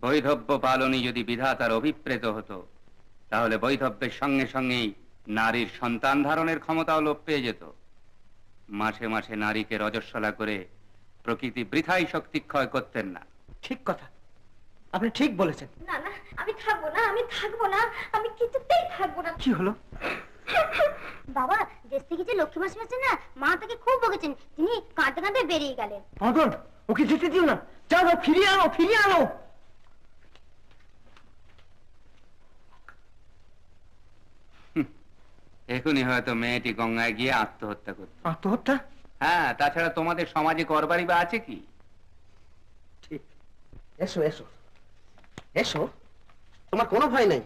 বৈধব্য পালনই যদি বিধাতার অভিপ্রেত হতো তাহলে বৈধব্যের সঙ্গে সঙ্গেই নারীর সন্তান ধারণের ক্ষমতাও লোপ পেয়ে যেত। মাসে মাসে নারীকে রজস্বলা করে প্রকৃতি বৃথাই শক্তি ক্ষয় করতেন না। ঠিক কথা। আপনি ঠিক বলেছেন। না না আমি থাকব না আমি থাকব না আমি কিছুতেই থাকব না। কি হলো? বাবা দেশ থেকে যে লক্ষ্মী মাসি আছে না মা তাকে খুব বকেছেন তিনি কাঁদতে কাঁদতে বেরিয়ে গেলেন। মদন ওকে যেতে দিও না। চলো ফিরিয়ে আনো ফিরিয়ে আনো। এখনই হয়তো মেয়েটি গঙ্গায় গিয়ে আত্মহত্যা করত। আত্মহত্যা? হ্যাঁ তাছাড়া তোমাদের সমাজে করবারই বা আছে কি? ঠিক। এসো এসো। এসো। তোমার কোনো ভয় নেই।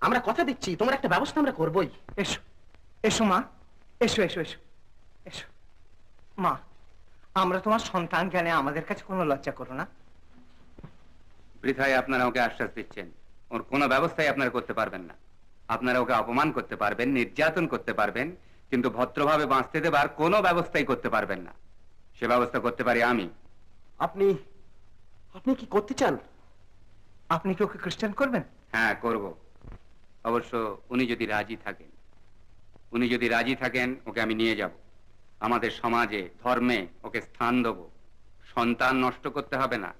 আমরা কথা দিচ্ছি তোমার একটা ব্যবস্থা আমরা করবই। এসো এসো মা। এসো এসো এসো। এসো। মা আমরা তোমার সন্তান জ্ঞানে আমাদের কাছে কোনো লজ্জা করো না। বৃথায় আপনারা ওকে আশ্বাস দিচ্ছেন। ওর কোনো ব্যবস্থাই আপনারা করতে পারবেন না। আপনারা ওকে অপমান করতে পারবেন নির্যাতন করতে পারবেন কিন্তু ভদ্রভাবে বাঁচতে দেবার কোনো ব্যবস্থাই করতে পারবেন না। সে ব্যবস্থা করতে পারি আমি। আপনি আপনি কি করতে চান? আপনি কি ওকে খ্রিস্টান করবেন? হ্যাঁ করব। অবশ্য উনি যদি রাজি থাকেন উনি যদি রাজি থাকেন ওকে আমি নিয়ে যাব। আমাদের সমাজে ধর্মে ওকে স্থান দেব। সন্তান নষ্ট করতে হবে না।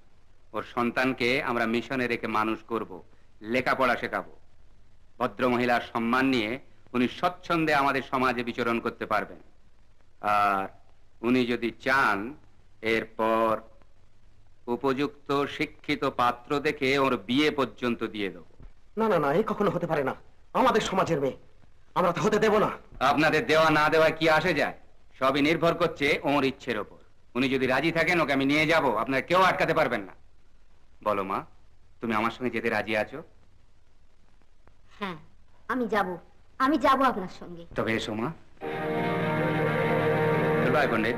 ওর সন্তানকে আমরা মিশনে রেখে মানুষ করব লেখাপড়া শেখাবো। ভদ্র মহিলার সম্মান নিয়ে উনি স্বচ্ছন্দে আমাদের সমাজে বিচরণ করতে পারবেন। আর উনি যদি চান এরপর উপযুক্ত শিক্ষিত পাত্র দেখে ওর বিয়ে পর্যন্ত দিয়ে দেবো। না না না এই কখনো হতে পারে না। আমাদের সমাজের মেয়ে। আমরা তো হতে দেব না। আপনাদের দেওয়া না দেওয়ায় কি আসে যায়? সবই নির্ভর করছে ওর ইচ্ছের ওপর। উনি যদি রাজি থাকেন ওকে আমি নিয়ে যাব। আপনারা কেউ আটকাতে পারবেন না। বলো মা তুমি আমার সঙ্গে যেতে রাজি আছো? হ্যাঁ আমি যাব। আমি যাব আপনার সঙ্গে। তবে এসো মা। বাই পণ্ডিত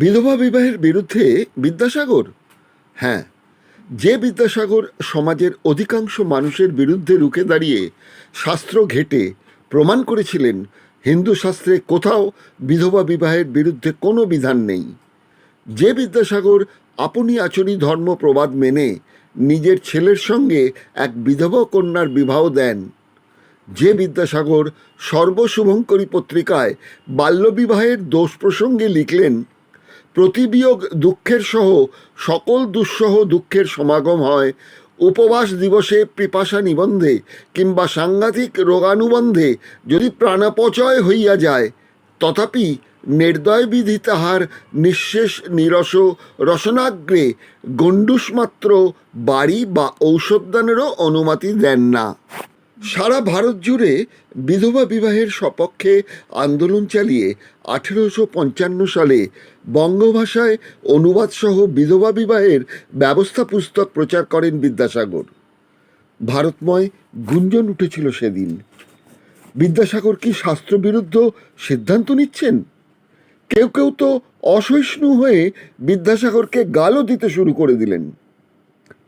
বিধবা বিবাহের বিরুদ্ধে বিদ্যাসাগর? হ্যাঁ যে বিদ্যাসাগর সমাজের অধিকাংশ মানুষের বিরুদ্ধে রুখে দাঁড়িয়ে শাস্ত্র ঘেটে প্রমাণ করেছিলেন, হিন্দু শাস্ত্রে কোথাও বিধবা বিবাহের বিরুদ্ধে কোনো বিধান নেই। যে বিদ্যাসাগর আপনি আচরি ধর্ম প্রবাদ মেনে নিজের ছেলের সঙ্গে এক বিধবা কন্যার বিবাহ দেন, যে বিদ্যাসাগর সর্বশুভঙ্করী পত্রিকায় বাল্যবিবাহের দোষ প্রসঙ্গে লিখলেন প্রতিবিয়োগ দুঃখের সহ সকল দুঃসহ দুঃখের সমাগম হয়। উপবাস দিবসে পিপাসা নিবন্ধে কিংবা সাংঘাতিক রোগানুবন্ধে যদি প্রাণাপচয় হইয়া যায়, তথাপি নির্দয়বিধি তাহার নিঃশেষ নিরস রসনাগ্রে গণ্ডুষমাত্র বাড়ি বা ঔষধদানেরও অনুমতি দেন না। সারা ভারত জুড়ে বিধবা বিবাহের সপক্ষে আন্দোলন চালিয়ে আঠেরোশো পঞ্চান্ন সালে বঙ্গভাষায় অনুবাদসহ বিধবা বিবাহের ব্যবস্থা পুস্তক প্রচার করেন বিদ্যাসাগর। ভারতময় গুঞ্জন উঠেছিল সেদিন। বিদ্যাসাগর কি শাস্ত্রবিরুদ্ধ সিদ্ধান্ত নিচ্ছেন? কেউ কেউ তো অসহিষ্ণু হয়ে বিদ্যাসাগরকে গালও দিতে শুরু করে দিলেন।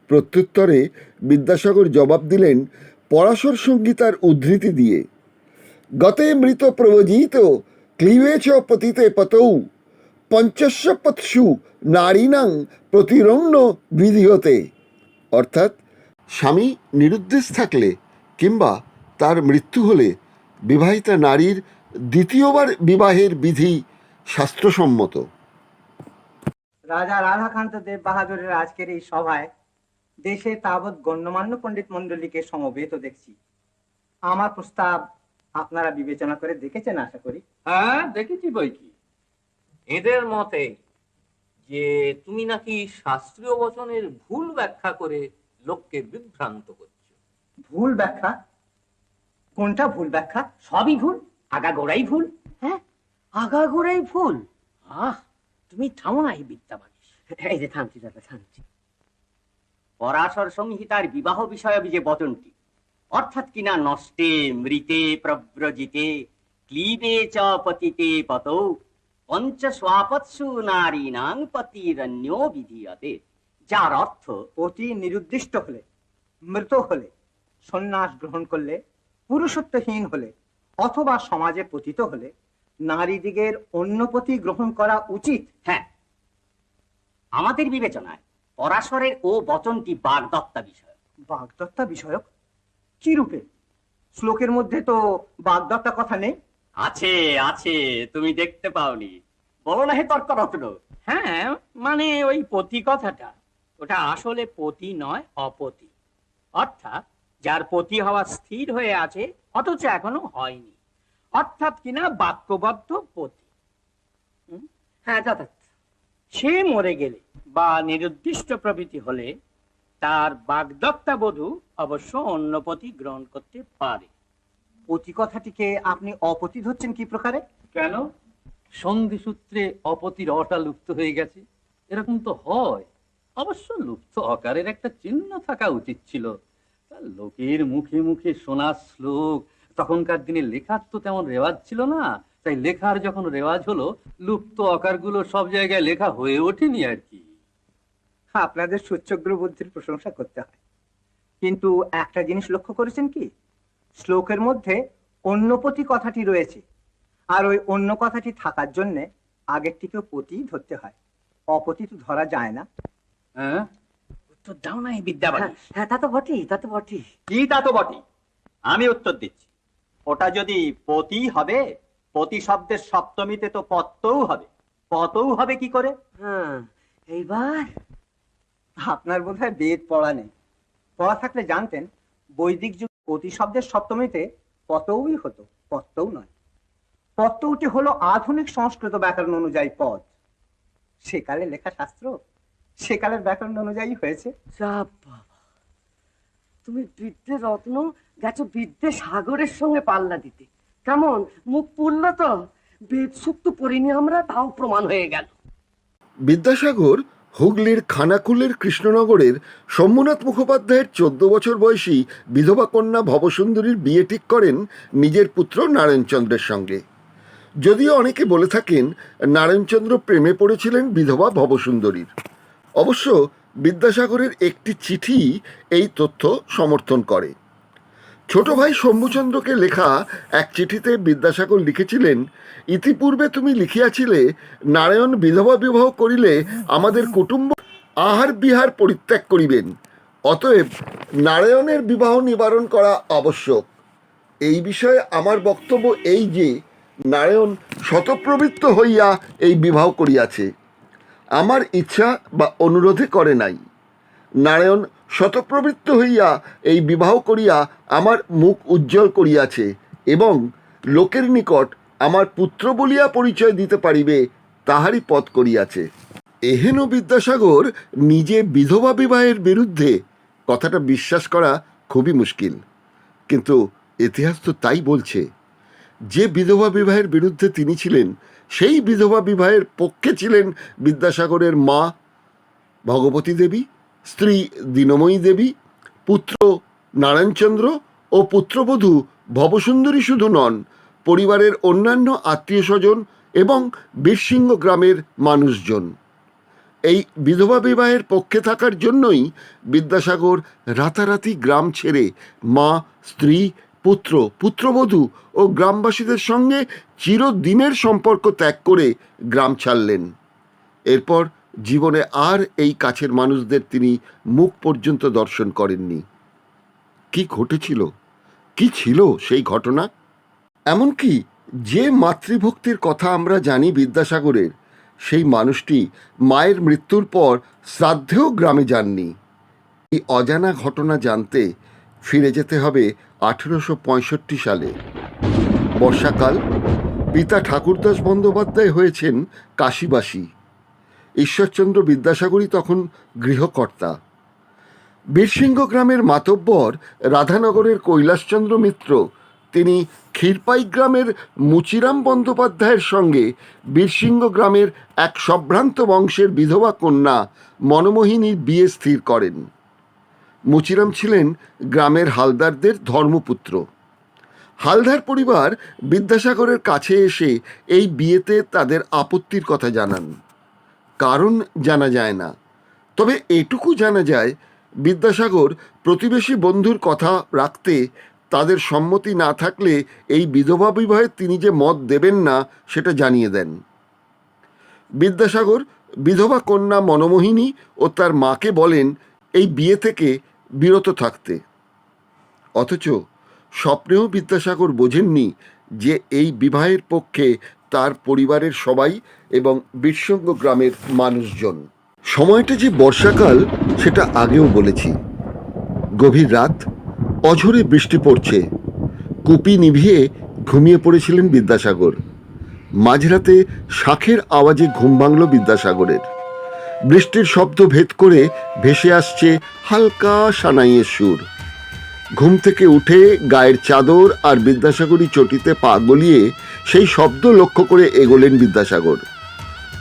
প্রত্যুত্তরে বিদ্যাসাগর জবাব দিলেন পরাশর সংগীতার উদ্ধৃতি দিয়ে। গতে মৃত প্রবজিত ক্লীবে চ পতিতে পতৌ। পঞ্চস্য পৎসু নারীনাং প্রতিরণ্য বিধিহতে। অর্থাৎ স্বামী নিরুদ্দেশ থাকলে কিংবা তার মৃত্যু হলে বিবাহিতা নারীর দ্বিতীয়বার বিবাহের বিধি শাস্ত্রসম্মত। রাজা রাধাকান্ত দেব বাহাদুরের আজকের এই সভায় দেশে তাবৎ গণ্যমান্য পণ্ডিত মণ্ডলীকে সমবেত দেখছি। আমার প্রস্তাব আপনারা বিবেচনা করে দেখেছেন আশা করি। হ্যাঁ দেখেছি বই কি। এদের মতে যে তুমি নাকি শাস্ত্রীয় বচনের ভুল ব্যাখ্যা করে লোককে বিভ্রান্ত করছ। ভুল ব্যাখ্যা? কোনটা ভুল ব্যাখ্যা? সবই ভুল? আগাগোড়াই ভুল? হ্যাঁ আগাগোড়াই ভুল। আহ তুমি থামো না এই বিদ্যাবাদী। এই যে থামছি দাদা থামছি। পরাশর সংহিতার বিবাহ বিষয়ক যে বচনটি অর্থাৎ কিনা নষ্টে মৃতে প্রব্রজিতে ক্লীবে চ পতিতে পতৌ পঞ্চ স্বাপৎসু নারীনাং পতিরন্যো বিধীয়তে যার অর্থ অতি নিরুদ্দিষ্ট হলে মৃত হলে সন্ন্যাস গ্রহণ করলে পুরুষত্বহীন হলে অথবা সমাজে পতিত হলে নারীদিগের অন্যপতি গ্রহণ করা উচিত। হ্যাঁ। আমাদের বিবেচনায় পরাশরের ও বচনটি বাগদত্তা বিষয় বাগদত্তা বিষয়ক? কি রূপে? শ্লোকের মধ্যে তো বাগদত্তা কথা নেই। আছে আছে তুমি দেখতে পাওনি। বলো না হে তর্ক রত্ন হ্যাঁ মানে ওই পতি কথাটা। ওটা আসলে পতি নয় অপতি। অর্থাৎ যার পতি হওয়া স্থির হয়ে আছে অথচ এখনও হয়নি। অর্থাৎ কিনা বাক্যবদ্ধ পতি। হ্যাঁ যথার্থ সে মরে গেলে বা নিরুদ্দিষ্ট প্রভৃতি হলে তার বাগদত্তা বধূ অবশ্য অন্য পতি গ্রহণ করতে পারে। পতি কথাটিকে আপনি অপতি ধরছেন কি প্রকারে? কেন? সন্ধি সূত্রে অপতির অটা লুপ্ত হয়ে গেছে। এরকম তো হয়। অবশ্য লুপ্ত অকারের একটা চিহ্ন থাকা উচিত ছিল। তা লোকের মুখে মুখে শোনা শ্লোক তখনকার দিনে লেখার তো তেমন রেওয়াজ ছিল না। তাই লেখার যখন রেওয়াজ হলো লুপ্ত অকারগুলো সব জায়গায় লেখা হয়ে ওঠেনি আর কি। আপনাদের সুচ্চগ্র বুদ্ধির প্রশংসা করতে হয়। কিন্তু একটা জিনিস লক্ষ্য করেছেন কি? শ্লোকের মধ্যে অন্যপতি কথাটি রয়েছে। আর ওই অন্য কথাটি থাকার জন্য আগেরটিকেও পতি ধরতে হয়। অপতি তো ধরা যায় না। হ্যাঁ? উত্তর দাও না এই বিদ্যাবাদী। হ্যাঁ তা তো বটেই তা তো বটেই। কি তা তো বটে আমি উত্তর দিচ্ছি। ওটা যদি পতি হবে পতি শব্দের সপ্তমীতে তো পত্তও হবে। পতও হবে কি করে? হ্যাঁ এইবার আপনার বোধহয় বেদ পড়া নেই। পড়া থাকলে জানতেন বৈদিক যুগ অতি শব্দের সপ্তমীতে পতৌই হতো পত্তও নয়। পত্তৌটি হলো আধুনিক সংস্কৃত ব্যাকরণ অনুযায়ী পদ। সেকালে লেখা শাস্ত্র সেকালের ব্যাকরণ অনুযায়ী হয়েছে। যা বাবা তুমি বিদ্যে রত্ন গেছো বিদ্যে সাগরের সঙ্গে পাল্লা দিতে। কেমন? মুখ পুরল তো? বেদ সুক্ত পড়িনি আমরা তাও প্রমাণ হয়ে গেল। বিদ্যাসাগর হুগলির খানাকুলের কৃষ্ণনগরের সোমনাথ মুখোপাধ্যায়ের চোদ্দ বছর বয়সী বিধবা কন্যা ভবসুন্দরীর বিয়ে ঠিক করেন নিজের পুত্র নারায়ণচন্দ্রের সঙ্গে। যদিও অনেকে বলে থাকেন, নারায়ণচন্দ্র প্রেমে পড়েছিলেন বিধবা ভবসুন্দরীর। অবশ্য বিদ্যাসাগরের একটি চিঠি এই তথ্য সমর্থন করে। ছোট ভাই শম্ভুচন্দ্রকে লেখা এক চিঠিতে বিদ্যাসাগর লিখেছিলেন, ইতিপূর্বে তুমি লিখিয়াছিলে, নারায়ণ বিধবা বিবাহ করিলে আমাদের কুটুম্ব আহার বিহার পরিত্যাগ করিবেন। অতএব নারায়ণের বিবাহ নিবারণ করা আবশ্যক। এই বিষয়ে আমার বক্তব্য এই যে, নারায়ণ শতপ্রবৃত্ত হইয়া এই বিবাহ করিয়াছে। আমার ইচ্ছা বা অনুরোধে করে নাই। নারায়ণ শতপ্রবৃত্ত হইয়া এই বিবাহ করিয়া আমার মুখ উজ্জ্বল করিয়াছে এবং লোকের নিকট আমার পুত্র বলিয়া পরিচয় দিতে পারিবে, তাহারই পথ করিয়াছে। এহেন বিদ্যাসাগর নিজে বিধবা বিবাহের বিরুদ্ধে কথাটা বিশ্বাস করা খুবই মুশকিল। কিন্তু ইতিহাস তো তাই বলছে, যে বিধবা বিবাহের বিরুদ্ধে তিনি ছিলেন, সেই বিধবা বিবাহের পক্ষে ছিলেন বিদ্যাসাগরের মা ভগবতী দেবী। স্ত্রী দীনময়ী দেবী, পুত্র নারায়ণচন্দ্র ও পুত্রবধূ ভবসুন্দরী শুধু নন, পরিবারের অন্যান্য আত্মীয় স্বজন এবং বীরসিংহ গ্রামের মানুষজন। এই বিধবা বিবাহের পক্ষে থাকার জন্যই বিদ্যাসাগর রাতারাতি গ্রাম ছেড়ে মা, স্ত্রী, পুত্র, পুত্রবধূ ও গ্রামবাসীদের সঙ্গে চিরদিনের সম্পর্ক ত্যাগ করে গ্রাম ছাড়লেন। এরপর জীবনে আর এই কাছের মানুষদের তিনি মুখ পর্যন্ত দর্শন করেননি। কি ঘটেছিল? কি ছিল সেই ঘটনা? এমনকি যে মাতৃভক্তির কথা আমরা জানি বিদ্যাসাগরের, সেই মানুষটি মায়ের মৃত্যুর পর শ্রাদ্ধেও গ্রামে যাননি। এই অজানা ঘটনা জানতে ফিরে যেতে হবে আঠেরোশো পঁয়ষট্টি সালে। বর্ষাকাল, পিতা ঠাকুরদাস বন্দ্যোপাধ্যায় হয়েছেন কাশীবাসী। ঈশ্বরচন্দ্র বিদ্যাসাগরই তখন গৃহকর্তা। বীরসিংহ গ্রামের মাতব্বর রাধানগরের কৈলাসচন্দ্র মিত্র, তিনি ক্ষীরপাই গ্রামের মুচিরাম বন্দ্যোপাধ্যায়ের সঙ্গে বীরসিংহ গ্রামের এক সম্ভ্রান্ত বংশের বিধবা কন্যা মনমোহিনীর বিয়ে স্থির করেন। মুচিরাম ছিলেন গ্রামের হালদারদের ধর্মপুত্র। হালদার পরিবার বিদ্যাসাগরের কাছে এসে এই বিয়েতে তাদের আপত্তির কথা জানান। কারণ জানা যায় না। তবে এটুকু জানা যায়, বিদ্যাসাগর প্রতিবেশী বন্ধুর কথা রাখতে তাদের সম্মতি না থাকলে এই বিধবা বিবাহে তিনি যে মত দেবেন না, সেটা জানিয়ে দেন। বিদ্যাসাগর বিধবা কন্যা মনমোহিনী ও তার মাকে বলেন, এই বিয়ে থেকে বিরত থাকতে। অথচ স্বপ্নেও বিদ্যাসাগর বোঝেননি যে এই বিবাহের পক্ষে তার পরিবারের সবাই এবং বীরসঙ্গ গ্রামের মানুষজন। সময়টা যে বর্ষাকাল, সেটা আগেও বলেছি। গভীর রাত, অঝরে বৃষ্টি পড়ছে। কুপি নিভিয়ে ঘুমিয়ে পড়েছিলেন বিদ্যাসাগর। মাঝরাতে শাঁখের আওয়াজে ঘুম ভাঙল বিদ্যাসাগরের। বৃষ্টির শব্দ ভেদ করে ভেসে আসছে হালকা সানাইয়ের সুর। ঘুম থেকে উঠে গায়ের চাদর আর বিদ্যাসাগরী চটিতে পা গলিয়ে সেই শব্দ লক্ষ্য করে এগোলেন বিদ্যাসাগর।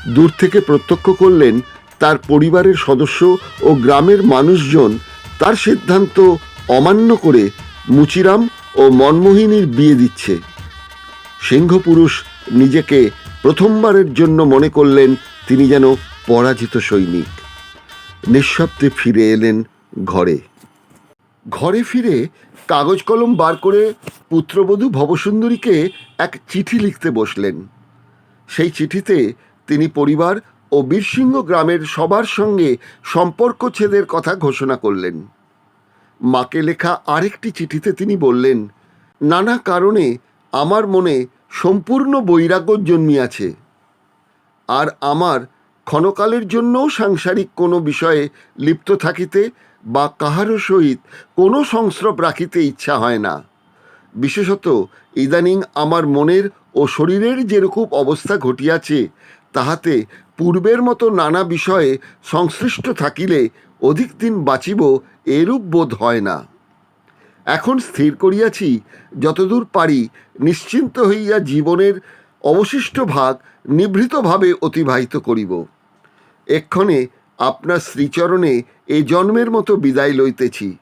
দূর থেকে প্রত্যক্ষ করলেন তার পরিবারের সদস্য ও গ্রামের মানুষজন তার সিদ্ধান্ত অমান্য করে মুচিরাম ও মনমোহিনীর বিয়ে দিচ্ছে। সিংহপুরুষ নিজেকে প্রথমবারের জন্য মনে করলেন তিনি যেন পরাজিত সৈনিক। নিঃশব্দে ফিরে এলেন ঘরে। ঘরে ফিরে কাগজ কলম বার করে পুত্রবধূ ভবসুন্দরীকে এক চিঠি লিখতে বসলেন। সেই চিঠিতে তিনি পরিবার ও বীরসিংহ গ্রামের সবার সঙ্গে সম্পর্ক ছেদের কথা ঘোষণা করলেন। মাকে লেখা আরেকটি চিঠিতে তিনি বললেন, নানা কারণে আমার মনে সম্পূর্ণ বৈরাগ্য জন্মিয়াছে। আর আমার ক্ষণকালের জন্যও সাংসারিক কোনো বিষয়ে লিপ্ত থাকিতে বা কাহারও সহিত কোনো সংস্রব রাখিতে ইচ্ছা হয় না। বিশেষত ইদানিং আমার মনের ও শরীরের যেরকম অবস্থা ঘটিয়াছে, তাহাতে পূর্বের মতো নানা বিষয়ে সংশ্লিষ্ট থাকিলে অধিক দিন বাঁচিব এরূপ বোধ হয় না। এখন স্থির করিয়াছি, যতদূর পারি নিশ্চিন্ত হইয়া জীবনের অবশিষ্ট ভাগ নিভৃতভাবে অতিবাহিত করিব। এক্ষণে আপনার শ্রীচরণে এ জন্মের মতো বিদায় লইতেছি।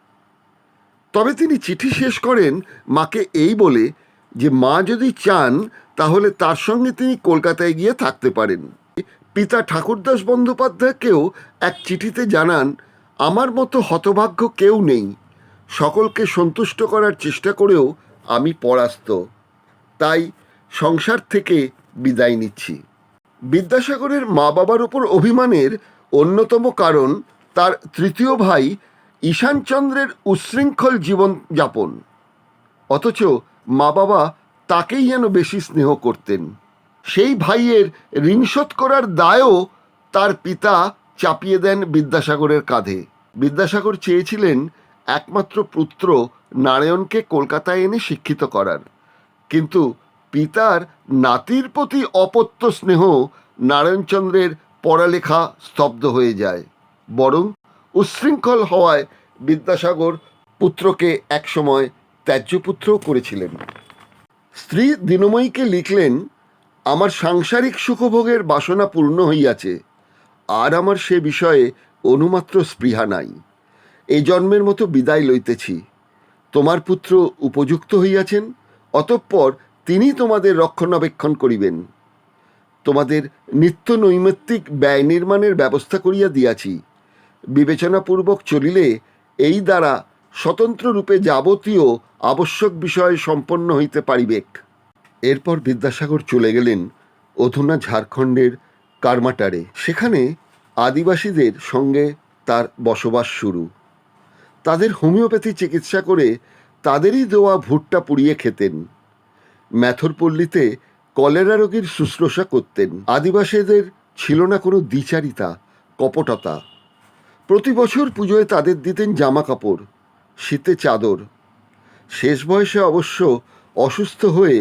তবে তিনি চিঠি শেষ করেন মাকে এই বলে যে, মা যদি চান, তাহলে তার সঙ্গে তিনি কলকাতায় গিয়ে থাকতে পারেন। পিতা ঠাকুরদাস বন্দ্যোপাধ্যায়কেও এক চিঠিতে জানান, আমার মতো হতভাগ্য কেউ নেই। সকলকে সন্তুষ্ট করার চেষ্টা করেও আমি পরাস্ত। তাই সংসার থেকে বিদায় নিচ্ছি। বিদ্যাসাগরের মা বাবার ওপর অভিমানের অন্যতম কারণ তার তৃতীয় ভাই ঈশানচন্দ্রের উচ্ছৃঙ্খল জীবনযাপন অথচ মা বাবা তাকেই যেন বেশি স্নেহ করতেন। সেই ভাইয়ের ঋণ শোধ করার দায়ও তার পিতা চাপিয়ে দেন বিদ্যাসাগরের কাঁধে। বিদ্যাসাগর চেয়েছিলেন একমাত্র পুত্র নারায়ণকে কলকাতায় এনে শিক্ষিত করার। কিন্তু পিতার নাতির প্রতি অপত্য স্নেহ নারায়ণচন্দ্রের পড়ালেখা স্তব্ধ হয়ে যায়। বরং উচ্ছৃঙ্খল হওয়ায় বিদ্যাসাগর পুত্রকে একসময় ত্যায্যপুত্রও করেছিলেন। স্ত্রী দিনময়ীকে লিখলেন, আমার সাংসারিক সুখভোগের বাসনা পূর্ণ হইয়াছে, আর আমার সে বিষয়ে অনুমাত্র স্পৃহা নাই। এই জন্মের মতো বিদায় লইতেছি। তোমার পুত্র উপযুক্ত হইয়াছেন, অতঃপর তিনি তোমাদের রক্ষণাবেক্ষণ করিবেন। তোমাদের নিত্য নৈমিত্তিক ব্যয় নির্মাণের ব্যবস্থা করিয়া দিয়াছি। বিবেচনাপূর্বক চলিলে এই দ্বারা স্বতন্ত্র রূপে যাবতীয় আবশ্যক বিষয় সম্পন্ন হইতে পারিবেক। এরপর বিদ্যাসাগর চলে গেলেন অধুনা ঝাড়খণ্ডের কারমাটারে। সেখানে আদিবাসীদের সঙ্গে তার বসবাস শুরু। তাদের হোমিওপ্যাথি চিকিৎসা করে তাদেরই দেওয়া ভুট্টা পুড়িয়ে খেতেন। ম্যাথরপল্লীতে কলেরা রোগীর শুশ্রূষা করতেন। আদিবাসীদের ছিল না কোনো দ্বিচারিতা, কপটতা। প্রতি বছর পুজোয় তাদের দিতেন জামা কাপড় শীতে চাদর। শেষ বয়সে অবশ্য অসুস্থ হয়ে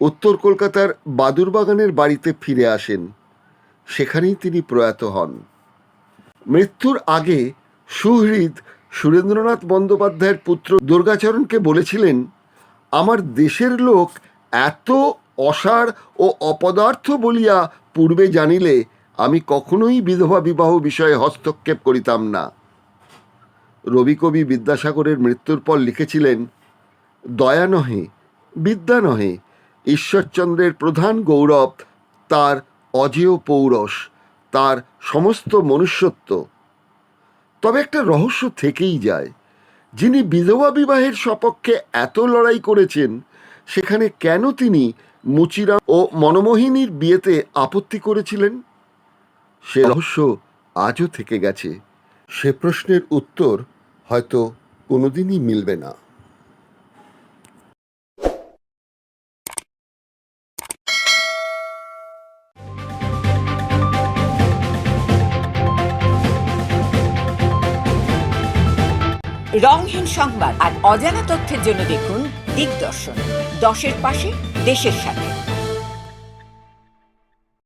উত্তর কলকাতার বাদুরবাগানের বাড়িতে ফিরে আসেন। সেখানেই তিনি প্রয়াত হন। মৃত্যুর আগে সুহৃদ সুরেন্দ্রনাথ বন্দ্যোপাধ্যায়ের পুত্র দুর্গাচরণকে বলেছিলেন, আমার দেশের লোক এত অসার ও অপদার্থ বলিয়া পূর্বে জানিলে আমি কখনোই বিধবা বিবাহ বিষয়ে হস্তক্ষেপ করিতাম না। রবিকবি বিদ্যাসাগরের মৃত্যুর পর লিখেছিলেন, দয়া নহে, বিদ্যা নহে, ঈশ্বরচন্দ্রের প্রধান গৌরব তার অজেয় পৌরস, তার সমস্ত মনুষ্যত্ব। তবে একটা রহস্য থেকেই যায়, যিনি বিধবা বিবাহের সপক্ষে এত লড়াই করেছেন, সেখানে কেন তিনি মুচিরা ও মনমোহিনীর বিয়েতে আপত্তি করেছিলেন? সে রহস্য আজও থেকে গেছে। সে প্রশ্নের উত্তর হয়তো কোনোদিনই মিলবে না। রংহীন সংবাদ আর অজানা তথ্যের জন্য দেখুন দিগদর্শন। দশের পাশে দেশের সাথে।